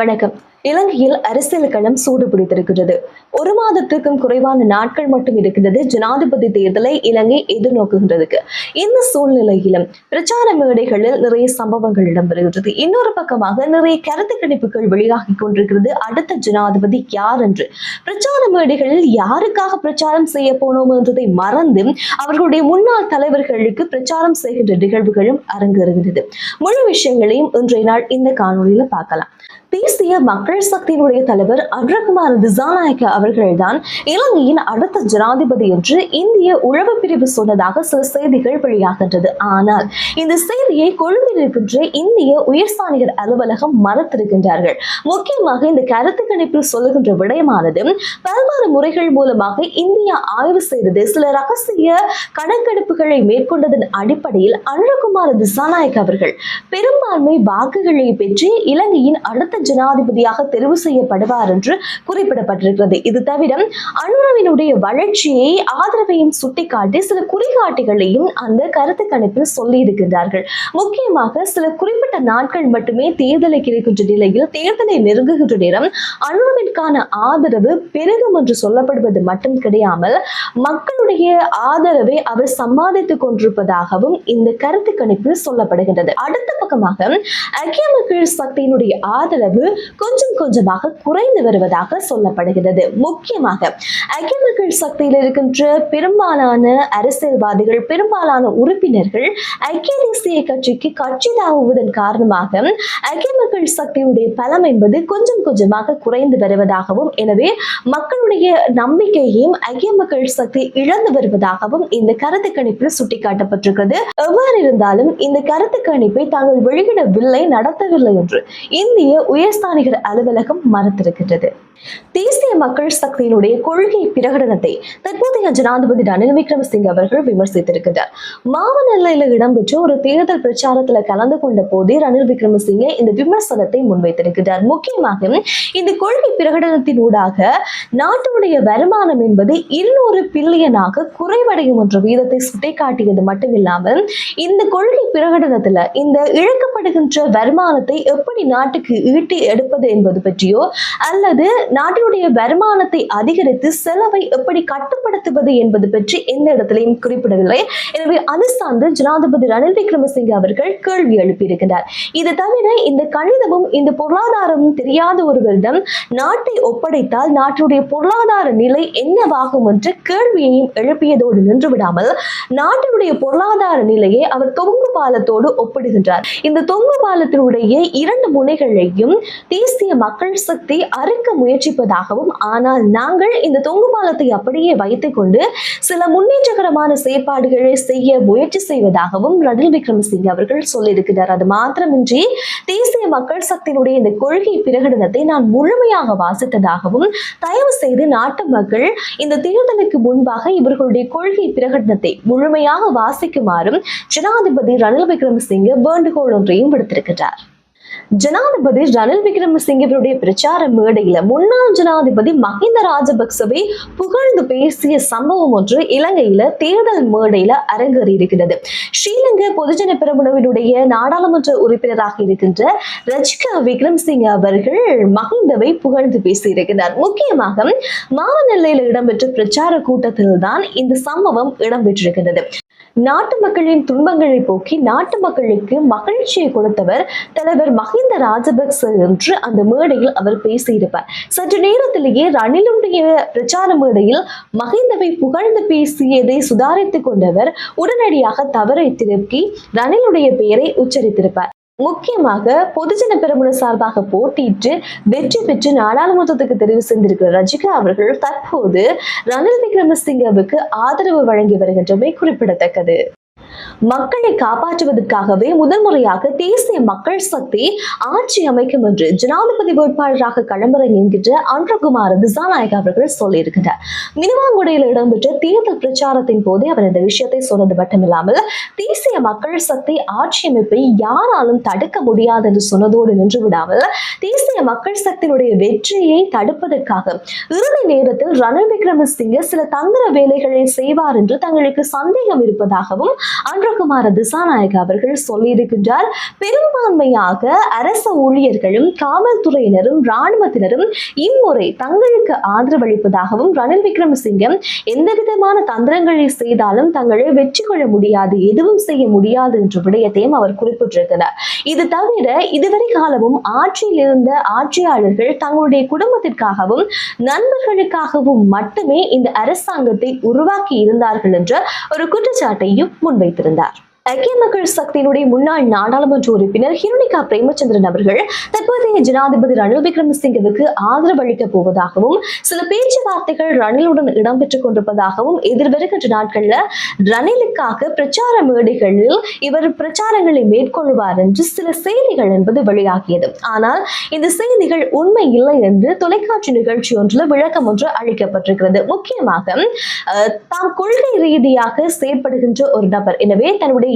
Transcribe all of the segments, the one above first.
வணக்கம். இலங்கையில் அரசியல் களம் சூடு பிடித்திருக்கிறது ஒரு மாதத்திற்கும் குறைவான நாட்கள் மட்டும் இருக்கிறது ஜனாதிபதி தேர்தலை இலங்கை எதிர்நோக்குகின்றதுக்கு. இந்த சூழ்நிலையிலும் பிரச்சார மேடைகளில் நிறைய சம்பவங்கள் இடம்பெறுகிறது இன்னொரு பக்கமாக நிறைய கருத்து கணிப்புகள் வெளியாகி கொண்டிருக்கிறது. அடுத்த ஜனாதிபதி யார் என்று. பிரச்சார மேடைகளில் யாருக்காக பிரச்சாரம் செய்ய போனோம் என்றதை மறந்து அவர்களுடைய முன்னாள் தலைவர்களுக்கு பிரச்சாரம் செய்கின்ற நிகழ்வுகளும் அரங்கேறுகிறது முழு விஷயங்களையும் இன்றைய நாள் இந்த காணொளியில பார்க்கலாம். பேசிய மக்கள் சக்தியினுடைய தலைவர் அன்றகுமார் திசாநாயக்க அவர்கள்தான் இலங்கையின் அடுத்த ஜனாதிபதி என்று இந்திய உழவு பிரிவு சொன்னதாக சில செய்திகள் வெளியாகின்றது. ஆனால் இந்த செய்தியை கொழும்பில் இருக்கின்ற இந்திய உயர்ஸ்தானிகர் அலுவலகம் மறுத்திருக்கின்றார்கள் முக்கியமாக இந்த கருத்து கணிப்பில் சொல்லுகின்ற விடயமானது பல்வேறு முறைகள் மூலமாக இந்தியா ஆய்வு செய்தது சில ரகசிய கணக்கெடுப்புகளை மேற்கொண்டதன் அடிப்படையில் அன்றகுமார் திசாநாயக் அவர்கள் பெரும்பான்மை வாக்குகளை பெற்று இலங்கையின் அடுத்த ஜனாதிபதியாக தெரிவு செய்யப்படுவார் என்று குறிப்பிடப்பட்டிருக்கிறது. இது தவிர அனுரவினுடைய வளர்ச்சியை ஆதரவையும் சுட்டிக்காட்டி சில குறிகாட்டிகளையும் அந்த கருத்து கணிப்பில் சொல்லி இருக்கின்றார்கள் முக்கியமாக சில குறிப்பிட்ட நாட்கள் மட்டுமே தேர்தலை கிடைக்கின்ற நிலையில் தேர்தலை நெருங்குகின்ற நேரம் அனுரவிற்கான ஆதரவு பெருகும் என்று சொல்லப்படுவது மட்டும் கிடையாமல் மக்களுடைய ஆதரவை அவர் சம்பாதித்துக் கொண்டிருப்பதாகவும் இந்த கருத்து கணிப்பில் சொல்லப்படுகின்றது. அடுத்த பக்கமாக ஐக்கிய மக்கள் சக்தியினுடைய ஆதரவு அளவு கொஞ்சம் கொஞ்சமாக குறைந்து வருவதாக சொல்லப்படுகிறது. முக்கியமாக ஐக்கிய மக்கள் சக்தியில் இருக்கின்ற பெரும்பாலான அரசியல்வாதிகள் பெரும்பாலான உறுப்பினர்கள் ஐக்கிய தேசிய கட்சிக்கு கட்சி தாவுவதன் காரணமாக ஐக்கிய மக்கள் சக்தியுடைய பலம் என்பது கொஞ்சம் கொஞ்சமாக குறைந்து வருவதாகவும் எனவே மக்களுடைய நம்பிக்கையையும் ஐக்கிய மக்கள் சக்தி இழந்து வருவதாகவும் இந்த கருத்து கணிப்பில் சுட்டிக்காட்டப்பட்டிருக்கிறது. எவ்வாறு இருந்தாலும் இந்த கருத்து கணிப்பை தாங்கள் வெளியிடவில்லை நடத்தவில்லை என்று இந்திய உயர் உயர்ஸ்தானிகர் அலுவலகம் மறுத்திருக்கின்றது தேசிய மக்கள் சக்தியினுடைய கொள்கை பிரகடனத்தை தற்போதைய ஜனாதிபதி ரணில் விக்ரமசிங்க அவர்கள் விமர்சித்திருக்கிறார் மாவனல்லையில இடம்பெற்ற ஒரு தேர்தல் பிரச்சாரத்துல கலந்து கொண்ட போதே ரணில் விக்ரமசிங்க இந்த விமர்சனத்தை முன்வைத்திருக்கிறார் முக்கியமாக இந்த கொள்கை பிரகடனத்தின் ஊடாக நாட்டினுடைய வருமானம் என்பது இருநூறு பில்லியனாக குறைவடையும் என்ற வீதத்தை சுட்டிக்காட்டியது மட்டுமில்லாமல் இந்த கொள்கை பிரகடனத்துல இந்த இழக்கப்படுகின்ற வருமானத்தை எப்படி நாட்டுக்கு ஈட்டி எடுப்பது என்பது பற்றியோ அல்லது நாட்டினுடைய வருமானத்தை அதிகரித்து செலவை எப்படி கட்டுப்படுத்துவது என்பது பற்றி எந்த இடத்திலையும் குறிப்பிடவில்லை. எனவே அது சார்ந்து ஜனாதிபதி ரணில் விக்ரமசிங்கே அவர்கள் கேள்வி எழுப்பியிருக்கிறார். இது தவிர இந்த கணிதமும் இந்த பொருளாதாரமும் தெரியாத ஒருவரிடம் நாட்டை ஒப்படைத்தால் நாட்டினுடைய பொருளாதார நிலை என்னவாகும் என்று கேள்வியையும் எழுப்பியதோடு நின்று விடாமல் நாட்டினுடைய பொருளாதார நிலையை அவர் தொங்கு பாலத்தோடு ஒப்பிடுகின்றார். இந்த தொங்கு பாலத்தினுடைய இரண்டு முனைகளையும் தேசிய மக்கள் சக்தி அறுக்க முயற்சி முயற்சிப்பதாகவும் ஆனால் நாங்கள் இந்த தொங்கு பாலத்தை அப்படியே வைத்துக்கொண்டு சில முன்னேற்றகரமான செயற்பாடுகளை செய்ய முயற்சி செய்வதாகவும் ரணில் விக்ரமசிங்க அவர்கள் சொல்லியிருக்கிறார். அது மாத்திரமின்றி தேசிய மக்கள் சக்தியினுடைய இந்த கொள்கை பிரகடனத்தை நான் முழுமையாக வாசித்ததாகவும் தயவு செய்து நாட்டு மக்கள் இந்த தேர்தலுக்கு முன்பாக இவர்களுடைய கொள்கை பிரகடனத்தை முழுமையாக வாசிக்குமாறும் ஜனாதிபதி ரணில் விக்ரமசிங்க வேண்டுகோள் ஒன்றையும் விடுத்திருக்கிறார். ஜனாதிபதி ரணில் விக்ரமசிங்கவருடைய பிரச்சார மேடையில முன்னாள் ஜனாதிபதி மஹிந்த ராஜபக்சவை புகழ்ந்து பேசிய சம்பவம் ஒன்று இலங்கையில தேர்தல் மேடையில அரங்கேறி இருக்கிறது. ஸ்ரீலங்கா பொதுஜன பெருமுனவினுடைய நாடாளுமன்ற உறுப்பினராக இருக்கின்ற ரஜிகா விக்ரம்சிங்க அவர்கள் மஹிந்தவை புகழ்ந்து பேசியிருக்கிறார். முக்கியமாக மாநிலையில இடம்பெற்ற பிரச்சார கூட்டத்தில் தான் இந்த சம்பவம் இடம்பெற்றிருக்கிறது. நாட்டு மக்களின் துன்பங்களை போக்கி நாட்டு மக்களுக்கு மகிழ்ச்சியை கொடுத்தவர் தலைவர் மஹிந்த ராஜபக்ச என்று அந்த மேடையில் அவர் பேசியிருப்பார். சற்று நேரத்திலேயே ரணிலுடைய பிரச்சார மேடையில் மஹிந்தவை புகழ்ந்து பேசியதை சுதாரித்துக் கொண்டவர் உடனடியாக தவறை திருப்பி ரணிலுடைய பெயரை உச்சரித்திருப்பார். முக்கியமாக பொதுஜன பெருமுன சார்பாக போட்டியிட்டு வெற்றி பெற்று நாடாளுமன்றத்துக்கு தெரிவு செய்திருக்கிற ரஜிகா அவர்கள் தற்போது ரணில் விக்ரமசிங்கவுக்கு ஆதரவு வழங்கி வருகின்றமை குறிப்பிடத்தக்கது. மக்களை காப்பாற்றுவதற்காகவே முதல் முறையாக தேசிய மக்கள் சக்தி ஆட்சி அமைக்கும் என்று ஜனாதிபதி வேட்பாளராக களமிறங்குகின்ற அன்றகுமார் திசாநாயக் அவர்கள் சொல்லியிருக்கிறார் மினுவாங்குடையில் இடம்பெற்ற தேர்தல் பிரச்சாரத்தின் போதே அவர் இந்த விஷயத்தை சொன்னது மட்டுமில்லாமல் தேசிய மக்கள் சக்தி ஆட்சி அமைப்பை யாராலும் தடுக்க முடியாது என்று சொன்னதோடு நின்று விடாமல் தேசிய மக்கள் சக்தியினுடைய வெற்றியை தடுப்பதற்காக இறுதி நேரத்தில் ரணில் விக்ரமசிங்க சில தந்திர வேலைகளை செய்வார் என்று தங்களுக்கு சந்தேகம் இருப்பதாகவும் அன்றகுமார திசாநாயக் அவர்கள் சொல்லியிருக்கின்றார் பெரும்பான்மையாக அரச ஊழியர்களும் காவல்துறையினரும் இராணுவத்தினரும் இம்முறை தங்களுக்கு ஆதரவளிப்பதாகவும் ரணில் விக்ரமசிங்கம் எந்த விதமான தந்திரங்களை செய்தாலும் தங்களை வெற்றி கொள்ள முடியாது எதுவும் செய்ய முடியாது என்ற விடயத்தையும் அவர் குறிப்பிட்டிருக்கிறார். இது தவிர இதுவரை காலமும் ஆட்சியில் இருந்த ஆட்சியாளர்கள் தங்களுடைய குடும்பத்திற்காகவும் நண்பர்களுக்காகவும் மட்டுமே இந்த அரசாங்கத்தை உருவாக்கி இருந்தார்கள் என்ற ஒரு குற்றச்சாட்டையும் முன்வைத்திருந்தார் ஐக்கிய மக்கள் சக்தியினுடைய முன்னாள் நாடாளுமன்ற உறுப்பினர் ஹிருணிகா பிரேமச்சந்திரன் அவர்கள் தற்போதைய ஜனாதிபதி ரணில் விக்ரமசிங்கவுக்கு ஆதரவு அளிக்கப் போவதாகவும் சில பேச்சுவார்த்தைகள் ரணிலுடன் இடம்பெற்றுக் கொண்டிருப்பதாகவும் எதிர்வருகின்ற நாட்கள்ல ரணிலுக்காக பிரச்சார மேடைகளில் இவர் பிரச்சாரங்களை மேற்கொள்வார் என்று சில செய்திகள் என்பது வெளியாகியது. ஆனால் இந்த செய்திகள் உண்மை இல்லை என்று தொலைக்காட்சி நிகழ்ச்சி ஒன்றில் விளக்கம் ஒன்று அளிக்கப்பட்டிருக்கிறது. முக்கியமாக தாம் கொள்கை ரீதியாக செயற்படுகின்ற ஒரு நபர். எனவே தன்னுடைய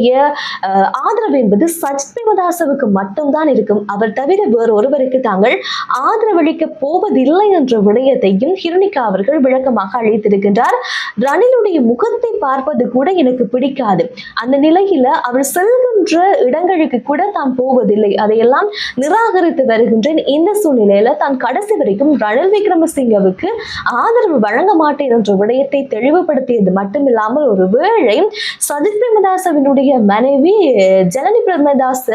அஹ், ஆதரவு என்பது சஜித் பிரேமதாசவுக்கு மட்டும்தான் இருக்கும். அவர் தவிர வேறு ஒருவருக்கு தாங்கள் ஆதரவளிக்க போவதில்லை என்ற விடயத்தையும் ஹிருணிகா அவர்கள் விளக்கமாக அளித்திருக்கின்றார். ரணிலுடைய முகத்தை பார்ப்பது கூட எனக்கு பிடிக்காது. அந்த நிலையில அவர் செல்கின்ற இடங்களுக்கு கூட தான் போவதில்லை. அதையெல்லாம் நிராகரித்து வருகின்றேன். இந்த சூழ்நிலையில தான் கடைசி வரைக்கும் ரணில் விக்ரமசிங்கவுக்கு ஆதரவு வழங்க மாட்டேன் என்ற விடயத்தை தெளிவுபடுத்தியது மட்டுமில்லாமல் ஒரு வேளை சஜித் பிரேமதாசவினுடைய மனைவி ஜனனி பிரேமதாச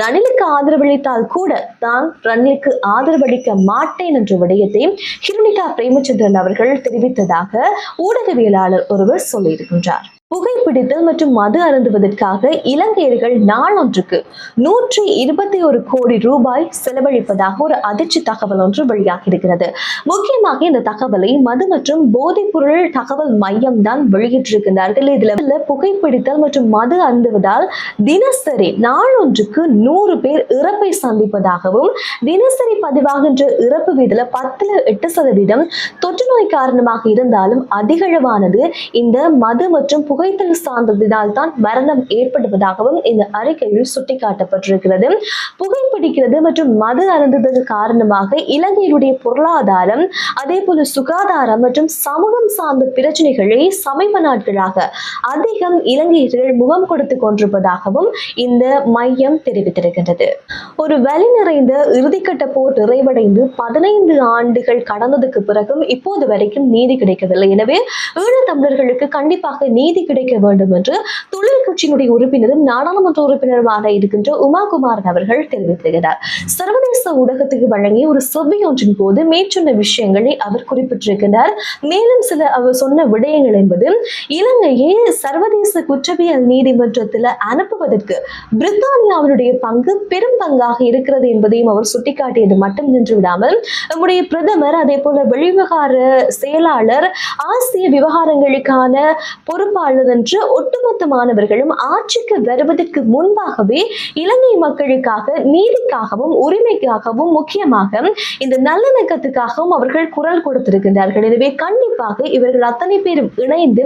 ரணிலுக்கு ஆதரவளித்தால் கூட தான் ரணிலுக்கு ஆதரவளிக்க மாட்டேன் என்ற விடயத்தை ஹிருணிகா பிரேமச்சந்திரன் அவர்கள் தெரிவித்ததாக ஊடகவியலாளர் ஒருவர் சொல்லியிருக்கின்றார். புகைப்பிடித்தல் மற்றும் மது அருந்துவதற்காக இலங்கையர்கள் நாளொன்றுக்கு நூற்றி இருபத்தி ஒரு கோடி ரூபாய் செலவழிப்பதாக ஒரு அதிர்ச்சி தகவல் ஒன்று வெளியாகியிருக்கிறது. முக்கியமாக இந்த தகவலை மது மற்றும் போதைப் பொருள் தகவல் மையம் தான் வெளியிட்டிருக்கிறார்கள். இதுல புகைப்பிடித்தல் மற்றும் மது அருந்துவதால் தினசரி நாளொன்றுக்கு நூறு பேர் இறப்பை சந்திப்பதாகவும் தினசரி பதிவாகின்ற இறப்பு வீதில பத்துல எட்டு சதவீதம் தொற்று நோய் காரணமாக இருந்தாலும் அதிகளவானது இந்த மது மற்றும் புகைத்தல் சார்ந்ததினால் தான் மரணம் ஏற்படுவதாகவும் இந்த அறிக்கையில் சுட்டிக்காட்டப்பட்டிருக்கிறது. புகைப்பிடிக்கிறது மற்றும் மது அருந்துதல் காரணமாக இலங்கையினுடைய பொருளாதாரம் அதே போல சுகாதாரம் மற்றும் சமூகம் சார்ந்த பிரச்சனைகளை சமீப நாட்களாக அதிகம் இலங்கையர்கள் முகம் கொடுத்து கொண்டிருப்பதாகவும் இந்த மையம் தெரிவித்திருக்கின்றது. ஒரு வலி நிறைந்த இறுதிக்கட்ட போர் நிறைவடைந்து பதினைந்து ஆண்டுகள் கடந்ததுக்கு பிறகும் இப்போது வரைக்கும் நீதி கிடைக்கவில்லை. எனவே ஈழத் தமிழர்களுக்கு கண்டிப்பாக நீதி கிடைக்க வேண்டும் என்று தொழில் கட்சியினுடைய உறுப்பினரும் நாடாளுமன்ற உறுப்பினருமாக இருக்கின்ற உமாகுமாரன் அவர்கள் தெரிவித்திருக்கிறார். சர்வதேச ஊடகத்துக்கு வழங்கிய ஒரு செவ்வி ஒன்றின் போது மேற்சொன்ன விஷயங்களை அவர் குறிப்பிட்டிருக்கிறார். மேலும் சில அவர் சொன்ன விடயங்கள் என்பது இலங்கையை சர்வதேச குற்றவியல் நீதிமன்றத்தில் அனுப்புவதற்கு பிரித்தானியாவினுடைய பங்கு பெரும் பங்காக இருக்கிறது என்பதையும் அவர் சுட்டிக்காட்டியது மட்டும் நின்று விடாமல் நம்முடைய பிரதமர் அதே போல வெளிவிவகார செயலாளர் ஆசிய விவகாரங்களுக்கான பொறுப்பாளர் அன்றுதன்று ஒட்டுமொத்த மாணவர்களும் ஆட்சிக்கு வருவதற்கு முன்பாகவே இலங்கை மக்களுக்காக நீதிக்காகவும் உரிமைக்காகவும் முக்கியமாக இந்த நல்லிணக்கத்துக்காகவும் அவர்கள் குரல் கொடுத்திருக்கின்றார்கள். எனவே கண்டிப்பாக இவர்கள் அத்தனை பேரும் இணைந்து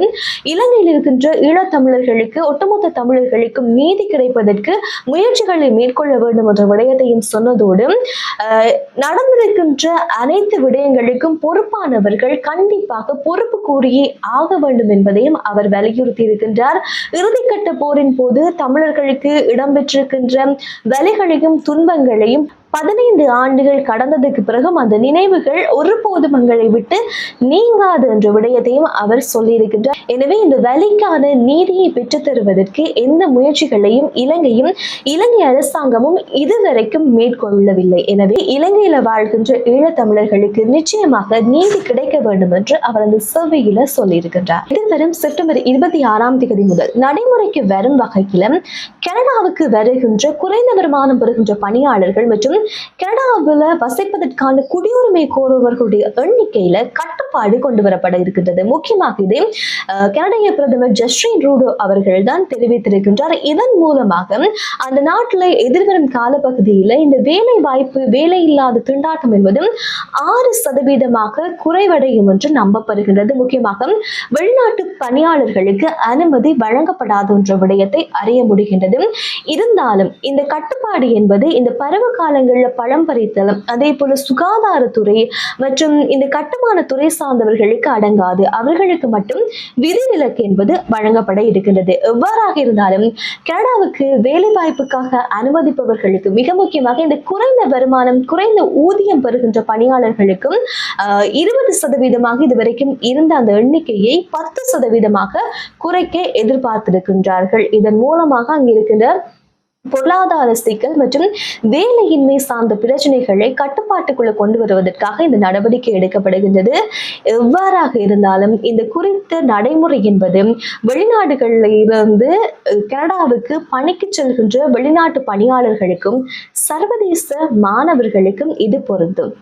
இலங்கையில் இருக்கின்ற ஈழத்தமிழர்களுக்கு ஒட்டுமொத்த தமிழர்களுக்கும் நீதி கிடைப்பதற்கு முயற்சிகளை மேற்கொள்ள வேண்டும் என்ற விடயத்தையும் சொன்னதோடு நடந்திருக்கின்ற அனைத்து விடயங்களுக்கும் பொறுப்பானவர்கள் கண்டிப்பாக பொறுப்பு கூறியே ஆக வேண்டும் என்பதையும் அவர் வலியுறுத்தி இருக்கின்றார். இறுதிக்கட்ட போரின் போது தமிழர்களுக்கு இடம்பெற்றிருக்கின்ற வலிகளையும் துன்பங்களையும் பதினைந்து ஆண்டுகள் கடந்ததுக்கு பிறகும் அந்த நினைவுகள் ஒருபோதும் எங்களை விட்டு நீங்காது என்ற விடயத்தையும் அவர் சொல்லியிருக்கின்றார். எனவே இந்த வலிக்கான நீதியை பெற்றுத் தருவதற்கு எந்த முயற்சிகளையும் இலங்கையும் இலங்கை அரசாங்கமும் இதுவரைக்கும் மேற்கொள்ளவில்லை. எனவே இலங்கையில வாழ்கின்ற ஈழத்தமிழர்களுக்கு நிச்சயமாக நீதி கிடைக்க வேண்டும் என்று அவர் அந்த சேவையில சொல்லியிருக்கின்றார். எதிர்வரும் செப்டம்பர் இருபத்தி ஆறாம் தேதி முதல் நடைமுறைக்கு வரும் வகையிலும் கனடாவுக்கு வருகின்ற குறைந்த வருமானம் பெறுகின்ற பணியாளர்கள் மற்றும் கனடாவில் வசிப்பதற்கான குடியுரிமை கோருவர்களுடைய எண்ணிக்கையில் கட்டுப்பாடு கொண்டு வரப்பட இருக்கின்றது. முக்கியமாக இதை கனடிய பிரதமர் ஜஸ்டின் ரூடோ அவர்கள் தான் தெரிவித்திருக்கின்றார். இதன் மூலமாக அந்த நாட்டில் எதிர்வரும் காலப்பகுதியில் இந்த வேலை வாய்ப்பு வேலை இல்லாத திண்டாட்டம் என்பதும் ஆறு சதவீதமாக குறைவடையும் என்று நம்பப்படுகின்றது. முக்கியமாக வெளிநாட்டு பணியாளர்களுக்கு அனுமதி வழங்கப்படாது என்ற விடயத்தை அறிய முடிகின்றது. இருந்தாலும் இந்த கட்டுப்பாடு என்பது இந்த பருவ காலங்கள் காலங்களில் பழம் பறித்தல் அதே போல சுகாதாரத்துறை மற்றும் இந்த கட்டுமான துறை சார்ந்தவர்களுக்கு அடங்காது. அவர்களுக்கு மட்டும் விதிவிலக்கு என்பது வழங்கப்பட இருக்கின்றது. எவ்வாறாக இருந்தாலும் கனடாவுக்கு வேலை வாய்ப்புக்காக அனுமதிப்பவர்களுக்கு மிக முக்கியமாக இந்த குறைந்த வருமானம் குறைந்த ஊதியம் பெறுகின்ற பணியாளர்களுக்கும் இருபது சதவீதமாக இதுவரைக்கும் இருந்த அந்த எண்ணிக்கையை பத்து சதவீதமாக குறைக்க எதிர்பார்த்திருக்கின்றார்கள். இதன் மூலமாக அங்கு இருக்கின்ற பொருளாதார சிக்கல் மற்றும் வேலையின்மை சார்ந்த பிரச்சனைகளை கட்டுப்பாட்டுக்குள்ள கொண்டு வருவதற்காக இந்த நடவடிக்கை எடுக்கப்படுகின்றது. எவ்வாறாக இருந்தாலும் இந்த குறித்த நடைமுறை என்பது வெளிநாடுகளில் இருந்து கனடாவுக்கு பணிக்கு செல்கின்ற வெளிநாட்டு பணியாளர்களுக்கும் சர்வதேச மாணவர்களுக்கும் இது பொருந்தும்.